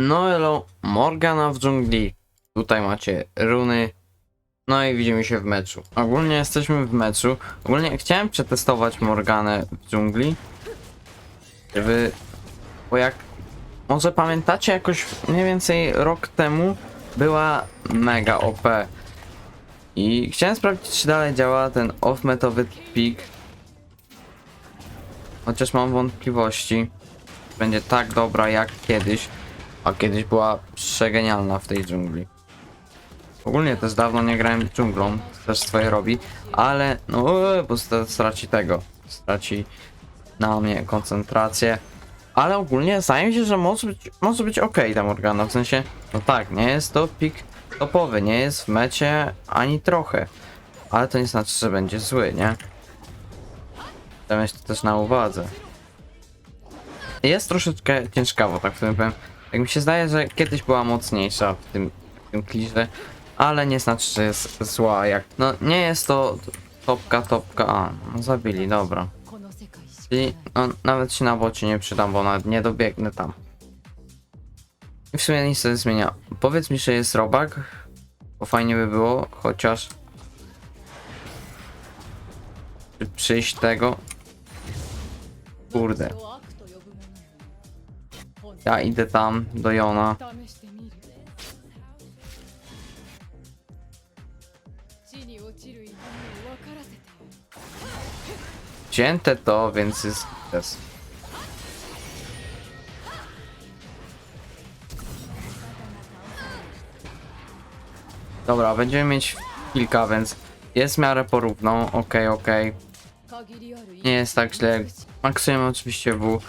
No elo, Morgana w dżungli. Tutaj macie runy. No i widzimy się w meczu. Ogólnie jesteśmy w meczu. Ogólnie chciałem przetestować Morganę w dżungli. Żeby... Bo jak... Może pamiętacie jakoś mniej więcej rok temu była mega OP. I chciałem sprawdzić czy dalej działa ten off-metowy pik. Chociaż mam wątpliwości. Będzie tak dobra jak kiedyś. A kiedyś była przegenialna w tej dżungli. Ogólnie też dawno nie grałem dżunglą, też swoje robi, ale no e, bo st- straci tego, straci na mnie koncentrację. Ale ogólnie zdaje mi się, że może być, może być ok ta Morgana, w sensie, no tak, nie jest to pik topowy, nie jest w mecie ani trochę. Ale to nie znaczy, że będzie zły, nie? Trzeba mieć to też na uwadze. Jest troszeczkę ciężkawo, tak w tym powiem. Jak mi się zdaje, że kiedyś była mocniejsza w tym, w tym kliże, ale nie znaczy, że jest zła jak... No nie jest to topka, topka, a, no zabili, dobra. Czyli no, nawet się na bocie nie przydam, bo nawet nie dobiegnę tam. I w sumie nic się zmienia. Powiedz mi, że jest robak, bo fajnie by było, chociaż... Czy przyjść tego? Kurde. Ja idę tam do Jona. Wzięte to, więc jest. Dobra, będziemy mieć kilka, więc jest w miarę porówną. Okej, okay, okej. Okay. Nie jest tak źle. Maksujemy oczywiście W.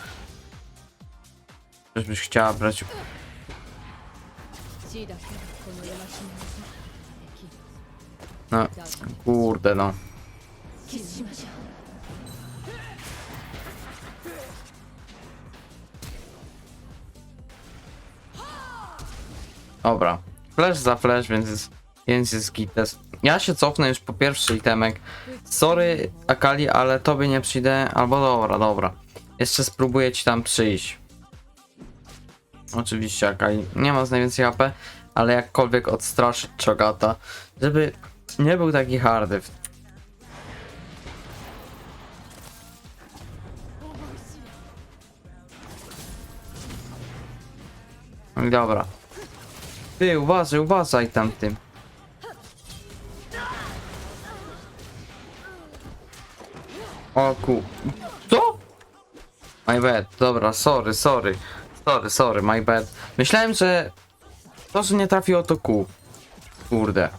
Też byś chciała brać. No, kurde no. Dobra. Flash za flash, więc jest, więc jest gites. Ja się cofnę już po pierwszy itemek. Sorry, Akali, ale tobie nie przyjdę. Albo dobra, dobra. Jeszcze spróbuję ci tam przyjść. Oczywiście, Akali. Nie ma z najwięcej AP, ale jakkolwiek odstraszyć Chogata, żeby nie był taki hardy. I Dobra. Ty, uważaj, uważaj tam tym. O ku... Co? My bad, dobra, sorry, sorry. Sorry, sorry, my bad. Myślałem, że to, że nie trafiło to kół. Kurde.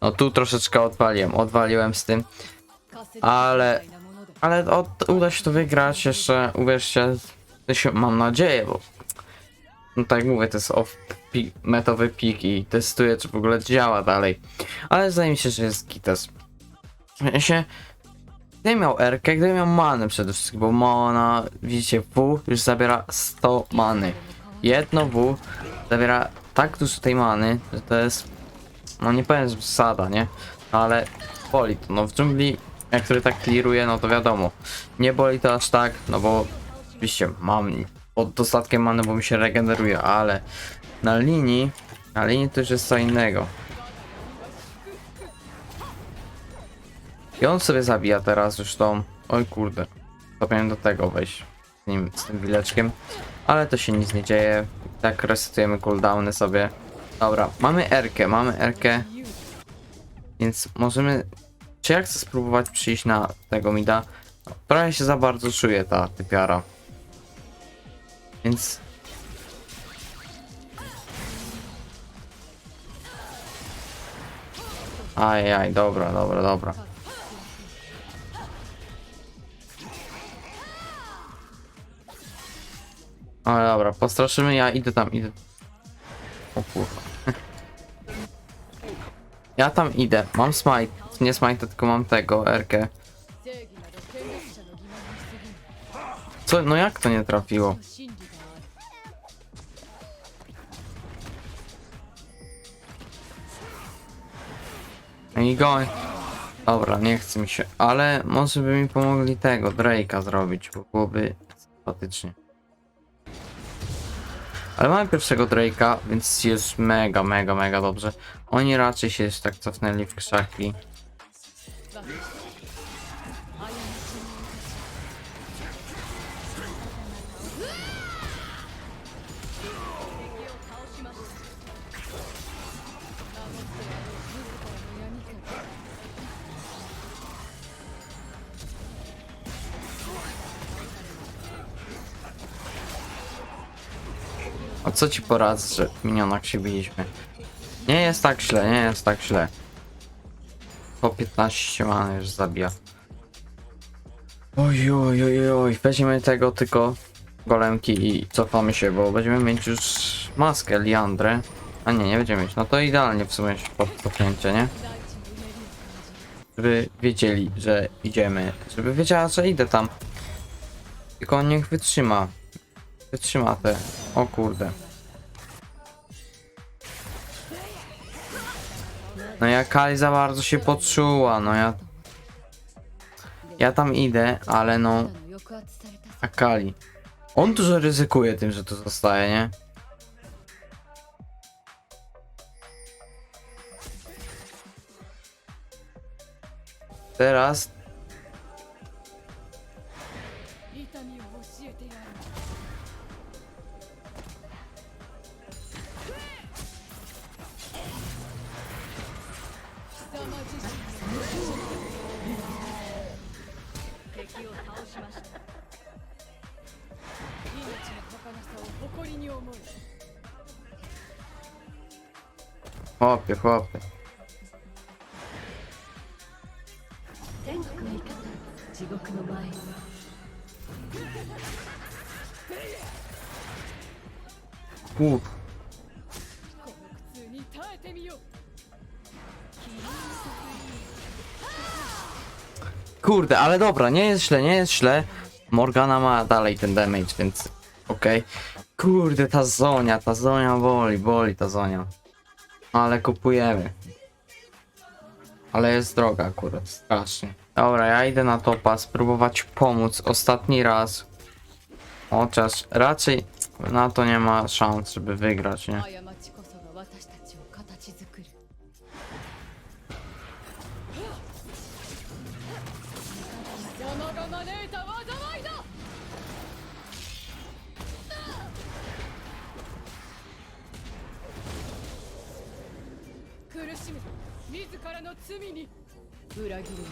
No tu troszeczkę odwaliłem, odwaliłem z tym. Ale, ale od, uda się to wygrać jeszcze, uwierzcie, mam nadzieję, bo no tak mówię, to jest off metowy pik i testuję, czy w ogóle działa dalej. Ale zdaje mi się, że jest gitas. Ja się gdybym miał R, gdybym miał manę przede wszystkim, bo mana, widzicie, W już zabiera 100 many. Jedno W zabiera tak dużo tej many, że to jest, no nie powiem, że zasada, nie? Ale boli to, no w dżungli jak który tak clearuje, no to wiadomo. Nie boli to aż tak, no bo oczywiście mam pod dostatkiem many, bo mi się regeneruje, ale na linii, na linii to już jest co innego. I on sobie zabija teraz już tą, oj kurde, powinienem do tego wejść z nim, z tym wileczkiem, ale to się nic nie dzieje, tak resetujemy cooldowny sobie. Dobra, mamy Erkę, mamy Erkę, więc możemy czy ja chcę spróbować przyjść na tego mida? Trochę się za bardzo czuje ta typiara. Więc... Ajaj, dobra, dobra, dobra. Ale dobra, postraszymy, ja idę tam, idę. O kurwa. Ja tam idę, mam smite, nie smite, tylko mam tego, Erkę. Co, no jak to nie trafiło? I go. Dobra, nie chce mi się, ale może by mi pomogli tego, Drake'a zrobić, bo byłoby sympatycznie. Ale mamy pierwszego Drake'a, więc jest mega, mega, mega dobrze. Oni raczej się tak cofnęli w krzaki. co ci poradzę? W minionach się biliśmy. Nie jest tak źle, nie jest tak źle. Po 15 man już zabija. Oj, oj, oj, oj, weźmiemy tego tylko golemki i cofamy się, bo będziemy mieć już maskę Liandrę. A nie, nie będziemy mieć. No to idealnie w sumie po pokręcie, nie? Żeby wiedzieli, że idziemy. Żeby wiedziała, że idę tam. Tylko niech wytrzyma. Wytrzyma te. O kurde. No ja Kali za bardzo się poczuła, no ja... Ja tam idę, ale no... A Kali... On dużo ryzykuje tym, że tu zostaje, nie? Teraz Chłopie, chłopie. Uff. Kurde, ale dobra, nie jest źle, nie jest źle. Morgana ma dalej ten damage, więc okej. Okay. Kurde, ta zonia, ta zonia boli, boli ta zonia. Ale kupujemy. Ale jest droga akurat, strasznie. Dobra, ja idę na topa, spróbować pomóc ostatni raz. Chociaż raczej na to nie ma szans, żeby wygrać, nie? め自らの罪に裏切るに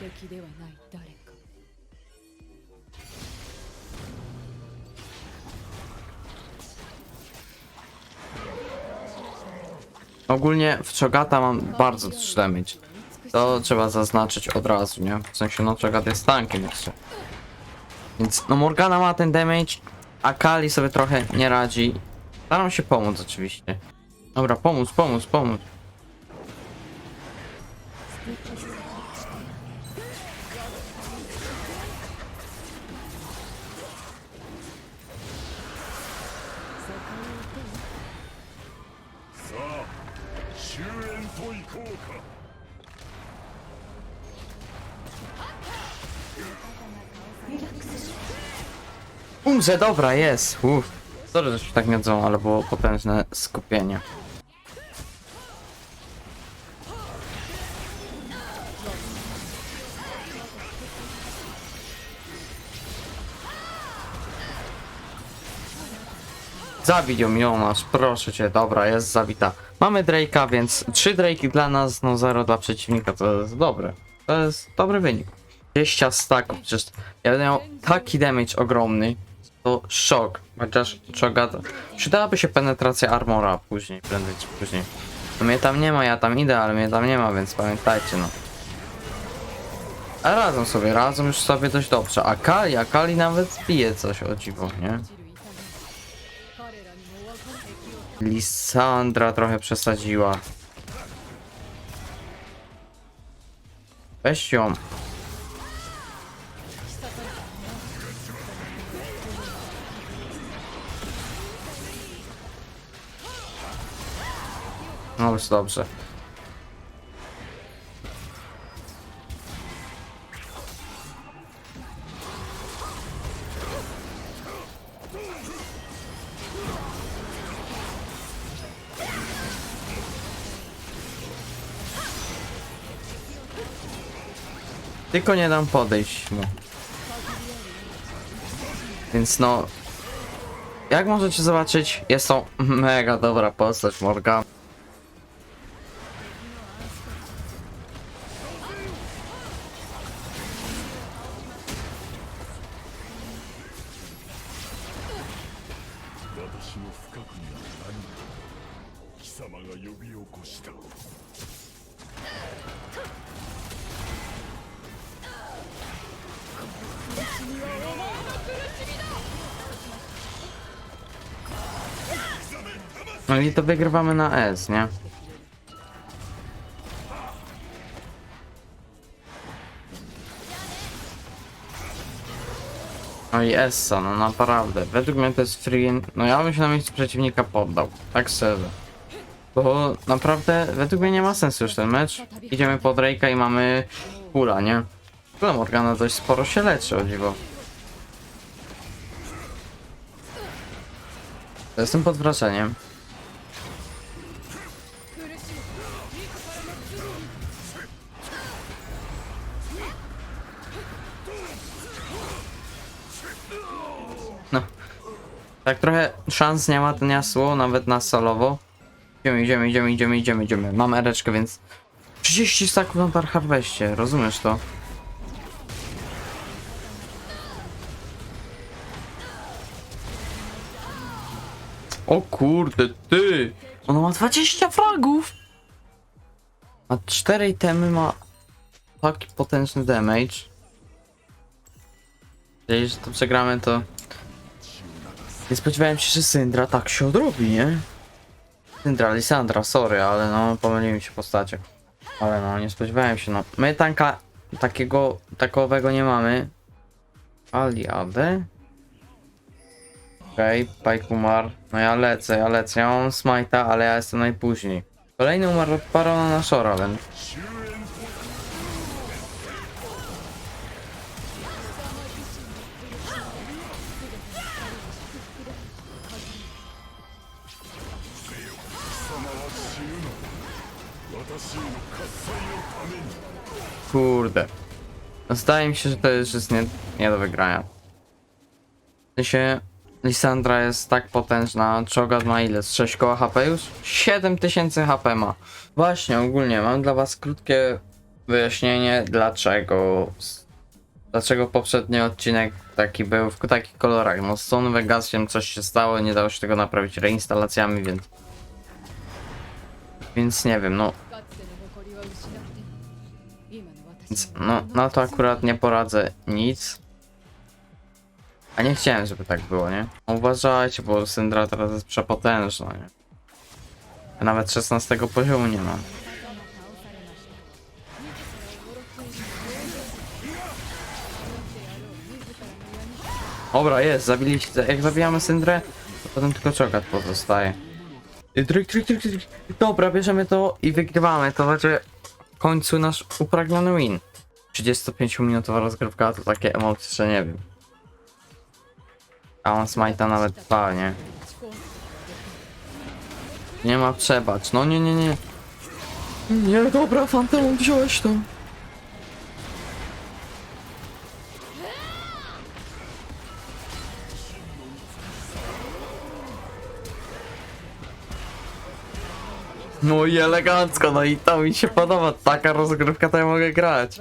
敵ではない誰か Ogólnie w Chogata mam bardzo duży damage. To trzeba zaznaczyć od razu, nie? W sensie, no Chogat jest tankiem jeszcze. Więc, no Morgana ma ten damage, a Kali sobie trochę nie radzi. Staram się pomóc oczywiście. Dobra, pomóc, pomóc, pomóc. Umrze, dobra, jest. Uff. Sorry, że się tak miedzą, ale było potężne skupienie. Zabij ją, Jonasz, proszę cię, dobra, jest zabita. Mamy Drake'a, więc trzy Drake'i dla nas, no zero dla przeciwnika, to jest dobre. To jest dobry wynik. 20 staków, przecież ja będę miał taki damage ogromny, to szok, chociaż Shogata. Przydałaby się penetracja armora później, prędzej czy później. No mnie tam nie ma, ja tam idę, ale mnie tam nie ma, więc pamiętajcie no. A radzą sobie, radzą już sobie dość dobrze. A Kali, a Kali nawet bije coś o dziwo, nie? Lisandra trochę przesadziła. Weź ją. No dobrze. Tylko nie dam podejść mu. Więc no... Jak możecie zobaczyć, jest to mega dobra postać Morgan. I to wygrywamy na S, nie? No i Essa, no naprawdę. Według mnie to jest free. No ja bym się na miejscu przeciwnika poddał. Tak szczerze. Bo naprawdę według mnie nie ma sensu już ten mecz. Idziemy po Drake'a i mamy kula, nie? Kula Morgana dość sporo się leczy, o dziwo. Jestem pod wrażeniem. Tak trochę szans nie ma ten jasło, nawet na solowo. Idziemy, idziemy, idziemy, idziemy, idziemy, idziemy. Mam ereczkę, więc 30 staków na Dark Harvestie, rozumiesz to? O kurde, ty! Ona ma 20 fragów! Ma 4 itemy, ma taki potężny damage. Jeżeli że to przegramy, to nie spodziewałem się, że Syndra tak się odrobi, nie? Syndra, Lisandra, sorry, ale no pomyliły mi się postacie. Ale no, nie spodziewałem się, no. My tanka takiego, takowego nie mamy. Aliadę? Okej, okay, Pajkumar. No ja lecę, ja lecę. Ja mam smajta, ale ja jestem najpóźniej. Kolejny umarł od Parona na Shora, Zdaje mi się, że to że jest nie, nie do wygrania. W sensie Lisandra jest tak potężna, Chogat ma ile? Z 6 koła HP już? 7000 HP ma. Właśnie, ogólnie mam dla was krótkie wyjaśnienie dlaczego dlaczego poprzedni odcinek taki był w takich kolorach. No z Stone Vegasiem coś się stało, nie dało się tego naprawić reinstalacjami, więc więc nie wiem, no Więc に no, na to akurat nie poradzę nic. A nie chciałem, żeby tak było, nie? Uważajcie, bo Syndra teraz jest przepotężna, nie? Ja nawet 16 poziomu nie mam. Dobra, jest, zabiliście. Jak zabijamy Syndrę, to potem tylko czokat pozostaje. Dobra, bierzemy to i wygrywamy. To w końcu nasz upragniony win. 35-minutowa rozgrywka to takie emocje, że nie wiem. A on smajta nawet dwa, nie? Nie ma przebacz. No nie, nie, nie. Nie, dobra, Fanteon, wziąłeś to. No i elegancko, no i to mi się podoba, taka rozgrywka to ja mogę grać.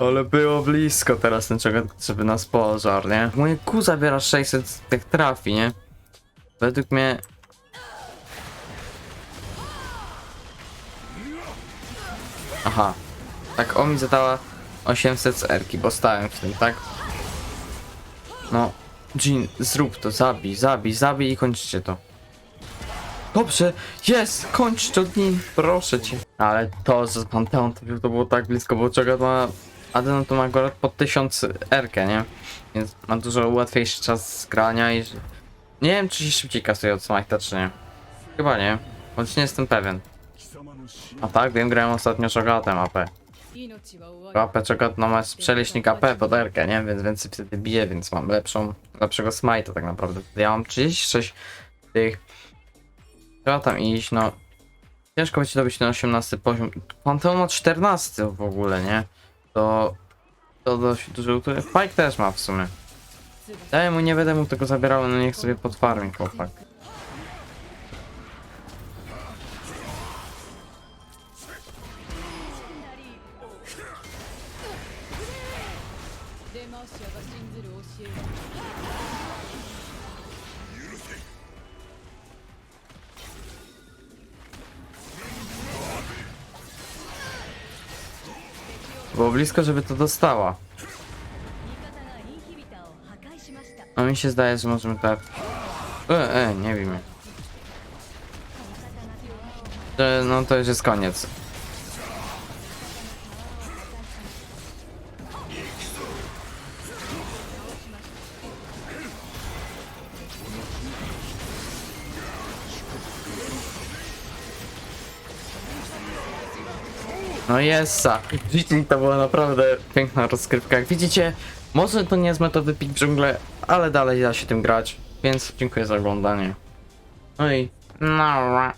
Ale było blisko teraz ten czego, żeby nas pożar, nie? Moje ku zabiera 600 tych trafi, nie? Według mnie... Aha. Tak, on mi zadała 800 z erki, bo stałem w tym, tak? No. Jin, zrób to, zabij, zabij, zabij i kończcie to. Dobrze, jest, kończ to dni, proszę cię. Ale to, że Panteon to, to było tak blisko, bo czego ma Adeno to ma akurat pod 1000 erkę, nie? Więc ma dużo łatwiejszy czas grania i... Nie wiem, czy się szybciej kasuje od Smite'a, czy nie. Chyba nie, choć nie jestem pewien. A tak, wiem, grałem ostatnio Shogatem AP. AP Shogat no ma przeleśnik AP pod erkę, nie? Więc więcej wtedy bije, więc mam lepszą, lepszego Smite'a tak naprawdę. Ja mam 36 tych Trzeba tam iść, no. Ciężko będzie dobić ten 18 poziom. Panteon ma 14 w ogóle, nie? To... To dość duży utrudnienie. Pike też ma w sumie. Daję mu, nie będę mu tego zabierał, no niech sobie podfarmi chłopak. Demosja was in the Było blisko, żeby to dostała. No mi się zdaje, że możemy tak... E, e, nie wiemy. Że no to już jest koniec. No jest. Widzicie, to była naprawdę piękna rozgrywka. Jak widzicie, może to nie jest metody pick dżungle, ale dalej da się tym grać. Więc dziękuję za oglądanie. No i... No.